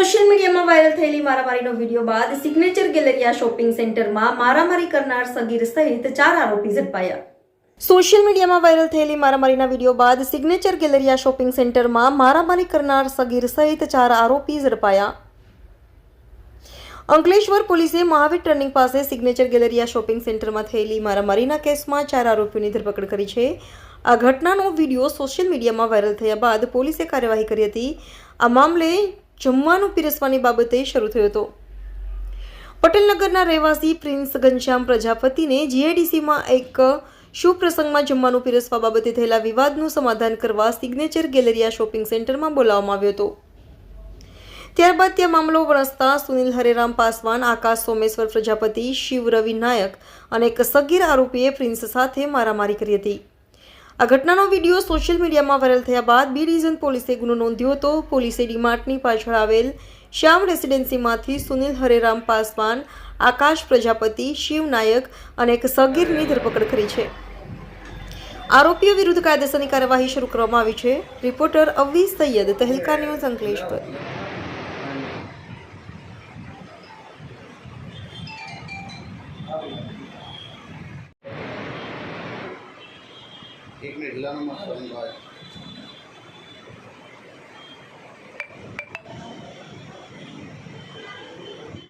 Social મીડિયામાં viral થયેલી મારામારીનો વીડિયો બાદ સિગ્નેચર ગેલેરિયા શોપિંગ સેન્ટરમાં મારામારી કરનાર સગીર સહિત ચાર આરોપી ઝડપાયા. સોશિયલ મીડિયામાં વાયરલ થયેલી મારામારીના વીડિયો બાદ સિગ્નેચર ગેલેરિયા શોપિંગ સેન્ટરમાં મારામારી કરનાર સગીર સહિત ચાર આરોપી ઝડપાયા. અંકલેશ્વર પોલીસે મહાવીર ટર્નિંગ પાસે સિગ્નેચર ગેલેરિયા શોપિંગ સેન્ટરમાં થયેલી મારામારીના કેસમાં ચાર આરોપીઓની ધરપકડ કરી છે. આ ઘટનાનો વીડિયો સોશિયલ મીડિયામાં વાયરલ થયા બાદ પોલીસે કાર્યવાહી કરી હતી. આ મામલે જમવાનું પીરસવાની બાબતે શરૂ થયો હતો. પટેલનગરના રહેવાસી પ્રિન્સ ઘનશ્યામ પ્રજાપતિને જીઆઈડીસીમાં એક શુભ પ્રસંગમાં જમવાનું પીરસવા બાબતે થયેલા વિવાદનું સમાધાન કરવા સિગ્નેચર ગેલેરિયા શોપિંગ સેન્ટરમાં બોલાવવામાં આવ્યો હતો. ત્યારબાદ ત્યાં મામલો વણસતા સુનિલ હરેરામ પાસવાન, આકાશ સોમેશ્વર પ્રજાપતિ, શિવ રવિ નાયક અને એક સગીર આરોપીએ પ્રિન્સ સાથે મારામારી કરી હતી. આ ઘટનાનો વીડિયો સોશિયલ મીડિયામાં વાયરલ થયા બાદ બી ડિવિઝન પોલીસે ગુનો નોંધ્યો હતો. પોલીસે ડીમાર્ટની પાછળ આવેલ શ્યામ રેસિડેન્સીમાંથી સુનિલ હરેરામ પાસવાન, આકાશ પ્રજાપતિ, શિવ નાયક અને એક સગીરની ધરપકડ કરી છે. આરોપીઓ વિરુદ્ધ કાયદેસરની કાર્યવાહી શરૂ કરવામાં આવી છે. Reporter Avi Saiyed, Tehelka news Ankleshwar. એક મિનિટ લા મત